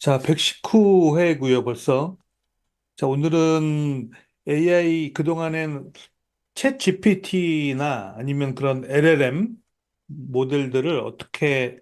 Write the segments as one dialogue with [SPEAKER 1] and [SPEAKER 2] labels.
[SPEAKER 1] 자, 119회고요, 벌써. 자, 오늘은 AI 그동안엔 챗 GPT나 아니면 그런 LLM 모델들을 어떻게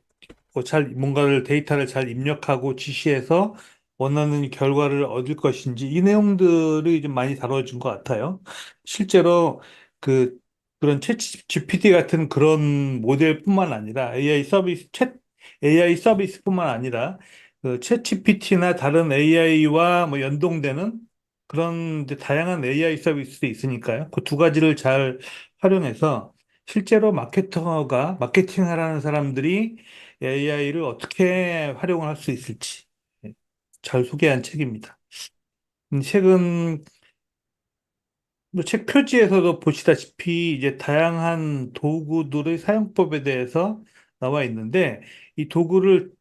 [SPEAKER 1] 뭐잘 뭔가를 데이터를 잘 입력하고 지시해서 원하는 결과를 얻을 것인지 이 내용들이 좀 많이 다뤄진 것 같아요. 실제로 그 그런 챗 GPT 같은 그런 모델뿐만 아니라 AI 서비스 챗 AI 서비스뿐만 아니라 그 챗 GPT나 다른 AI와 뭐 연동되는 그런 다양한 AI 서비스도 있으니까요. 그 두 가지를 잘 활용해서 실제로 마케터가 마케팅하라는 사람들이 AI를 어떻게 활용을 할 수 있을지 예, 잘 소개한 책입니다. 음, 책은 뭐책 표지에서도 보시다시피 이제 다양한 도구들의 사용법에 대해서 나와 있는데 이 도구를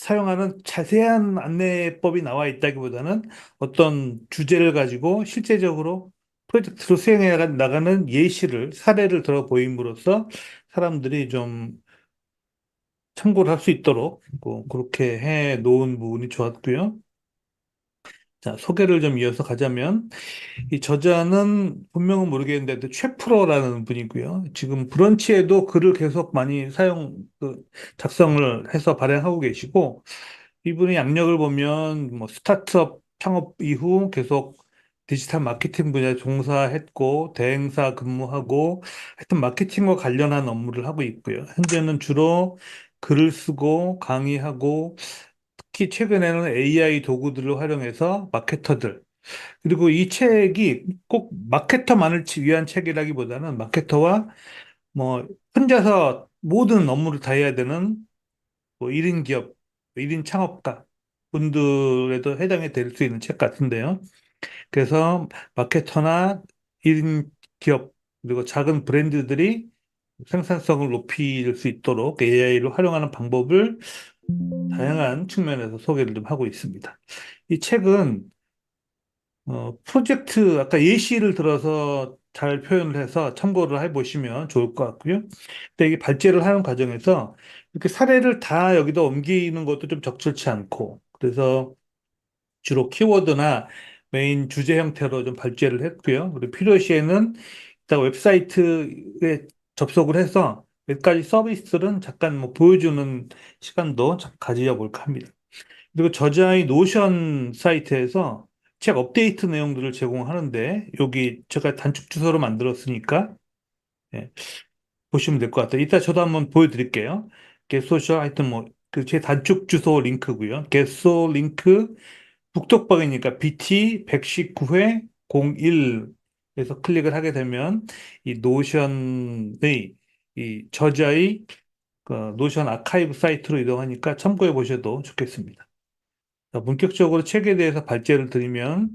[SPEAKER 1] 사용하는 자세한 안내법이 나와 있다기보다는 어떤 주제를 가지고 실제적으로 프로젝트로 수행해 나가는 예시를, 사례를 들어 보임으로써 사람들이 좀 참고를 할 수 있도록 뭐 그렇게 해 놓은 부분이 좋았고요. 자, 소개를 좀 이어서 가자면 이 저자는 본명은 모르겠는데 최프로라는 분이고요. 지금 브런치에도 글을 계속 많이 사용 그 작성을 해서 발행하고 계시고 이분의 양력을 보면 뭐 스타트업 창업 이후 계속 디지털 마케팅 분야에 종사했고 대행사 근무하고 하여튼 마케팅과 관련한 업무를 하고 있고요. 현재는 주로 글을 쓰고 강의하고 특히 최근에는 AI 도구들을 활용해서 마케터들 그리고 이 책이 꼭 마케터만을 위한 책이라기보다는 마케터와 뭐 혼자서 모든 업무를 다 해야 되는 뭐 1인 기업, 1인 창업가 분들에도 해당이 될 수 있는 책 같은데요. 그래서 마케터나 1인 기업 그리고 작은 브랜드들이 생산성을 높일 수 있도록 AI를 활용하는 방법을 다양한 측면에서 소개를 좀 하고 있습니다. 이 책은 어, 프로젝트 아까 예시를 들어서 잘 표현을 해서 참고를 해보시면 좋을 것 같고요. 근데 이게 발제를 하는 과정에서 이렇게 사례를 다 여기다 옮기는 것도 좀 적절치 않고 그래서 주로 키워드나 메인 주제 형태로 좀 발제를 했고요. 그리고 필요시에는 일단 웹사이트에 접속을 해서 몇 가지 서비스들은 잠깐 뭐 보여주는 시간도 가져볼까 합니다. 그리고 저자의 노션 사이트에서 책 업데이트 내용들을 제공하는데 여기 제가 단축 주소로 만들었으니까 예, 보시면 될 것 같아요. 이따 저도 한번 보여드릴게요. get소셜 하여튼 뭐그제 단축 주소 링크고요. get소 링크 북톡방이니까 BT 119회 01에서 클릭을 하게 되면 이 노션의 이 저자의 그 노션 아카이브 사이트로 이동하니까 참고해 보셔도 좋겠습니다. 자, 본격적으로 책에 대해서 발제를 드리면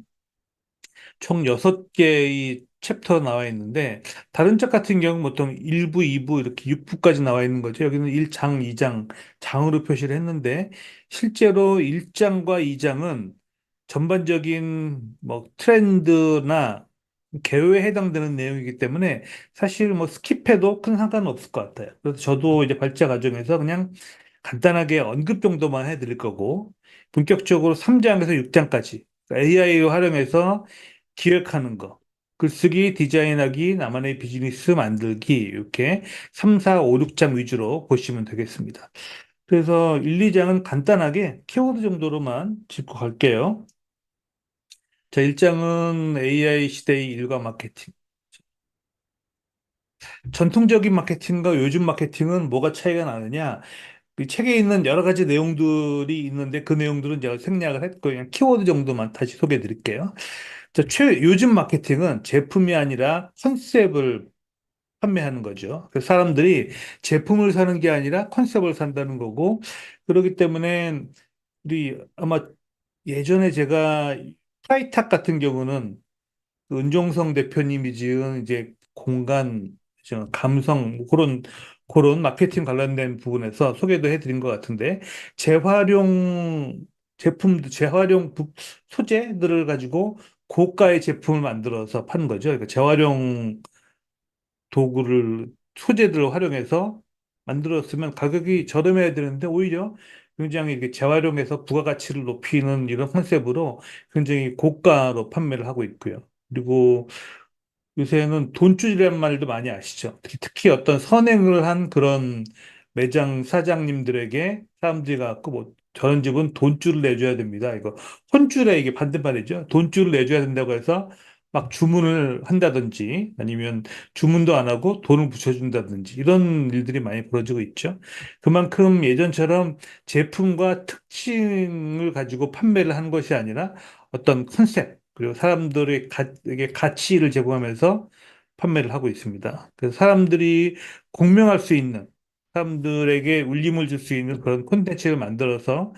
[SPEAKER 1] 총 6개의 챕터 나와 있는데 다른 책 같은 경우는 보통 1부, 2부 이렇게 6부까지 나와 있는 거죠. 여기는 1장, 2장, 장으로 표시를 했는데 실제로 1장과 2장은 전반적인 뭐 트렌드나 개요에 해당되는 내용이기 때문에 사실 뭐 스킵해도 큰 상관은 없을 것 같아요. 그래서 저도 이제 발제 과정에서 그냥 간단하게 언급 정도만 해드릴 거고 본격적으로 3장에서 6장까지 AI를 활용해서 기획하는 거, 글쓰기, 디자인하기, 나만의 비즈니스 만들기 이렇게 3, 4, 5, 6장 위주로 보시면 되겠습니다. 그래서 1, 2장은 간단하게 키워드 정도로만 짚고 갈게요. 자, 1장은 AI 시대의 일과 마케팅. 전통적인 마케팅과 요즘 마케팅은 뭐가 차이가 나느냐? 이 책에 있는 여러 가지 내용들이 있는데 그 내용들은 제가 생략을 했고 그냥 키워드 정도만 다시 소개해 드릴게요. 자, 최, 요즘 마케팅은 제품이 아니라 컨셉을 판매하는 거죠. 그래서 사람들이 제품을 사는 게 아니라 컨셉을 산다는 거고 그렇기 때문에 우리 아마 예전에 제가 프라이탁 같은 경우는 그 은종성 대표님이 지은 이제 공간, 저 감성 뭐 그런 그런 마케팅 관련된 부분에서 소개도 해드린 것 같은데 재활용 제품도 재활용 부- 소재들을 가지고 고가의 제품을 만들어서 파는 거죠. 그러니까 재활용 도구를 소재들을 활용해서 만들었으면 가격이 저렴해야 되는데 오히려 굉장히 이렇게 재활용해서 부가가치를 높이는 이런 컨셉으로 굉장히 고가로 판매를 하고 있고요. 그리고 요새는 돈줄이라는 말도 많이 아시죠? 특히, 어떤 선행을 한 그런 매장 사장님들에게 사람들이 갖고 뭐 저런 집은 돈줄을 내줘야 됩니다. 이거 혼줄에 이게 반대말이죠. 돈줄을 내줘야 된다고 해서 막 주문을 한다든지 아니면 주문도 안 하고 돈을 붙여준다든지 이런 일들이 많이 벌어지고 있죠. 그만큼 예전처럼 제품과 특징을 가지고 판매를 하는 것이 아니라 어떤 컨셉 그리고 사람들의 가, 에게 가치를 제공하면서 판매를 하고 있습니다. 그래서 사람들이 공명할 수 있는 사람들에게 울림을 줄 수 있는 그런 콘텐츠를 만들어서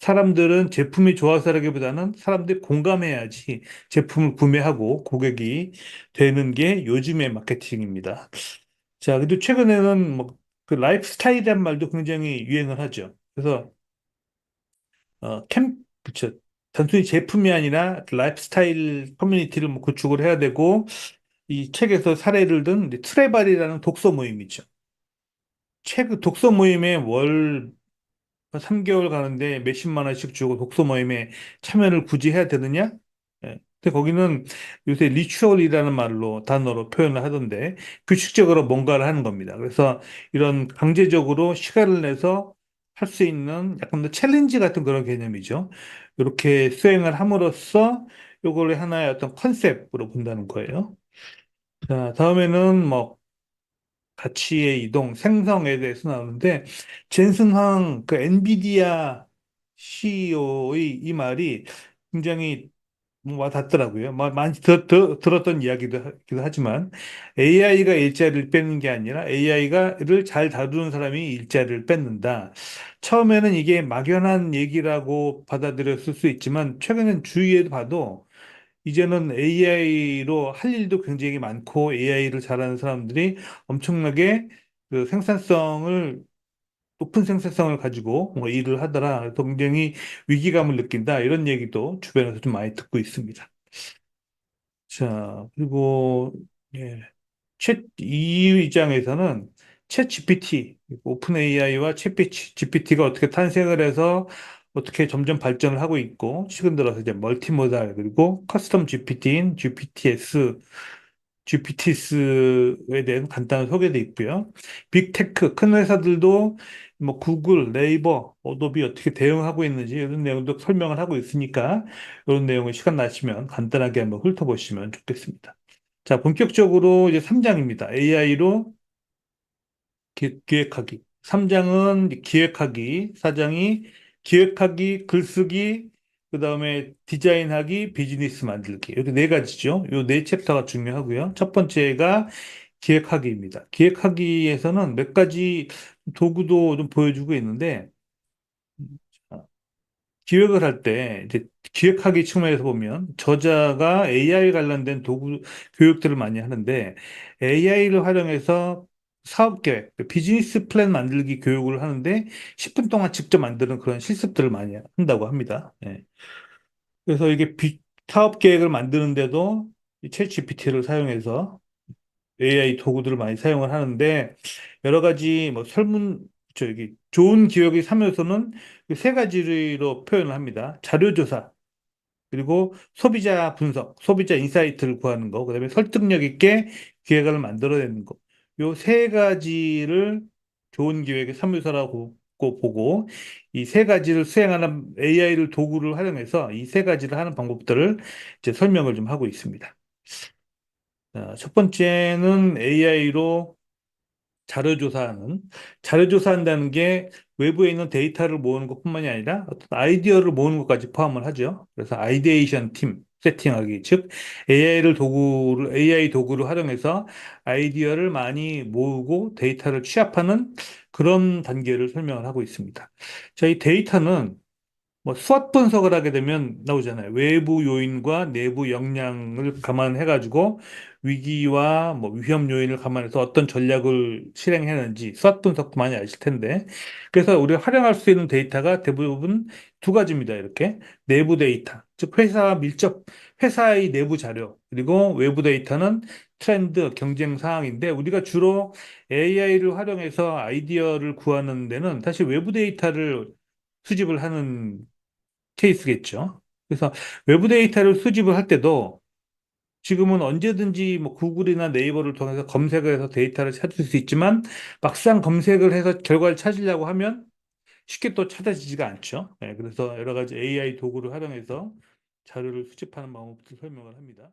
[SPEAKER 1] 사람들은 제품이 좋아서라기보다는 사람들이 공감해야지 제품을 구매하고 고객이 되는 게 요즘의 마케팅입니다. 자, 그래도 최근에는 뭐 그 라이프 스타일이란 말도 굉장히 유행을 하죠. 그래서 어, 캠, 그쵸. 단순히 제품이 아니라 그 라이프 스타일 커뮤니티를 뭐 구축을 해야 되고 이 책에서 사례를 든 트레발이라는 독서 모임이죠. 책 독서 모임에 월 3개월 가는데 몇십만 원씩 주고 독서 모임에 참여를 굳이 해야 되느냐? 예. 근데 거기는 요새 리추얼이라는 말로 단어로 표현을 하던데 규칙적으로 뭔가를 하는 겁니다. 그래서 이런 강제적으로 시간을 내서 할 수 있는 약간 더 챌린지 같은 그런 개념이죠. 이렇게 수행을 함으로써 요걸 하나의 어떤 컨셉으로 본다는 거예요. 자, 다음에는 뭐 가치의 이동, 생성에 대해서 나오는데, 젠슨 황, 그 엔비디아 CEO의 이 말이 굉장히 와 닿더라고요. 마- 많이 들, 들, 들었던 이야기도 하지만 AI가 일자리를 뺏는 게 아니라 AI가를 잘 다루는 사람이 일자리를 뺏는다. 처음에는 이게 막연한 얘기라고 받아들였을 수 있지만 최근엔 주위에 봐도 이제는 AI로 할 일도 굉장히 많고 AI를 잘하는 사람들이 엄청나게 그 생산성을 높은 생산성을 가지고 뭐 일을 하더라. 그래서 굉장히 위기감을 느낀다. 이런 얘기도 주변에서 좀 많이 듣고 있습니다. 자, 그리고 예. 챗, 이 입장에서는 챗 GPT, 오픈 AI와 챗 GPT가 어떻게 탄생을 해서 어떻게 점점 발전을 하고 있고, 최근 들어서 이제 멀티모달, 그리고 커스텀 GPT인 GPTS, GPTS에 대한 간단한 소개도 있고요. 빅테크, 큰 회사들도 뭐 구글, 네이버, 어도비 어떻게 대응하고 있는지 이런 내용도 설명을 하고 있으니까 이런 내용을 시간 나시면 간단하게 한번 훑어보시면 좋겠습니다. 자, 본격적으로 이제 3장입니다. AI로 기, 기획하기. 3장은 기획하기, 4장이 기획하기, 글쓰기, 그 다음에 디자인하기, 비즈니스 만들기. 이렇게 네 가지죠. 이 네 챕터가 중요하고요. 첫 번째가 기획하기입니다. 기획하기에서는 몇 가지 도구도 좀 보여주고 있는데, 기획을 할 때 이제 기획하기 측면에서 보면 저자가 AI 관련된 도구 교육들을 많이 하는데 AI를 활용해서 사업 계획, 비즈니스 플랜 만들기 교육을 하는데 10분 동안 직접 만드는 그런 실습들을 많이 한다고 합니다. 예. 그래서 이게 비- 사업 계획을 만드는데도 이챗 GPT를 사용해서 AI 도구들을 많이 사용을 하는데 여러 가지 뭐 설문 저기 좋은 기억의 3요소는 세 가지로 표현을 합니다. 자료 조사, 그리고 소비자 분석, 소비자 인사이트를 구하는 거, 그다음에 설득력 있게 기획안을 만들어내는 거. 요 세 가지를 좋은 기획의 3요소라고 보고 이 세 가지를 수행하는 AI를 도구를 활용해서 이 세 가지를 하는 방법들을 이제 설명을 좀 하고 있습니다. 자, 첫 번째는 AI로 자료 조사하는, 자료 조사한다는 게 외부에 있는 데이터를 모으는 것뿐만이 아니라 어떤 아이디어를 모으는 것까지 포함을 하죠. 그래서 아이디에이션 팀 세팅하기, 즉 AI를 도구를, AI 도구를 활용해서 아이디어를 많이 모으고 데이터를 취합하는 그런 단계를 설명을 하고 있습니다. 자, 이 데이터는 뭐 수학 분석을 하게 되면 나오잖아요. 외부 요인과 내부 역량을 감안해가지고 위기와 뭐 위험 요인을 감안해서 어떤 전략을 실행했는지 수학 분석도 많이 아실 텐데. 그래서 우리가 활용할 수 있는 데이터가 대부분 두 가지입니다. 이렇게 내부 데이터, 즉 회사 밀접, 회사의 내부 자료, 그리고 외부 데이터는 트렌드, 경쟁 사항인데 우리가 주로 AI를 활용해서 아이디어를 구하는 데는 사실 외부 데이터를 수집을 하는 케이스겠죠. 그래서 외부 데이터를 수집을 할 때도 지금은 언제든지 뭐 구글이나 네이버를 통해서 검색을 해서 데이터를 찾을 수 있지만 막상 검색을 해서 결과를 찾으려고 하면 쉽게 또 찾아지지가 않죠. 예, 그래서 여러 가지 AI 도구를 활용해서 자료를 수집하는 방법을 설명을 합니다.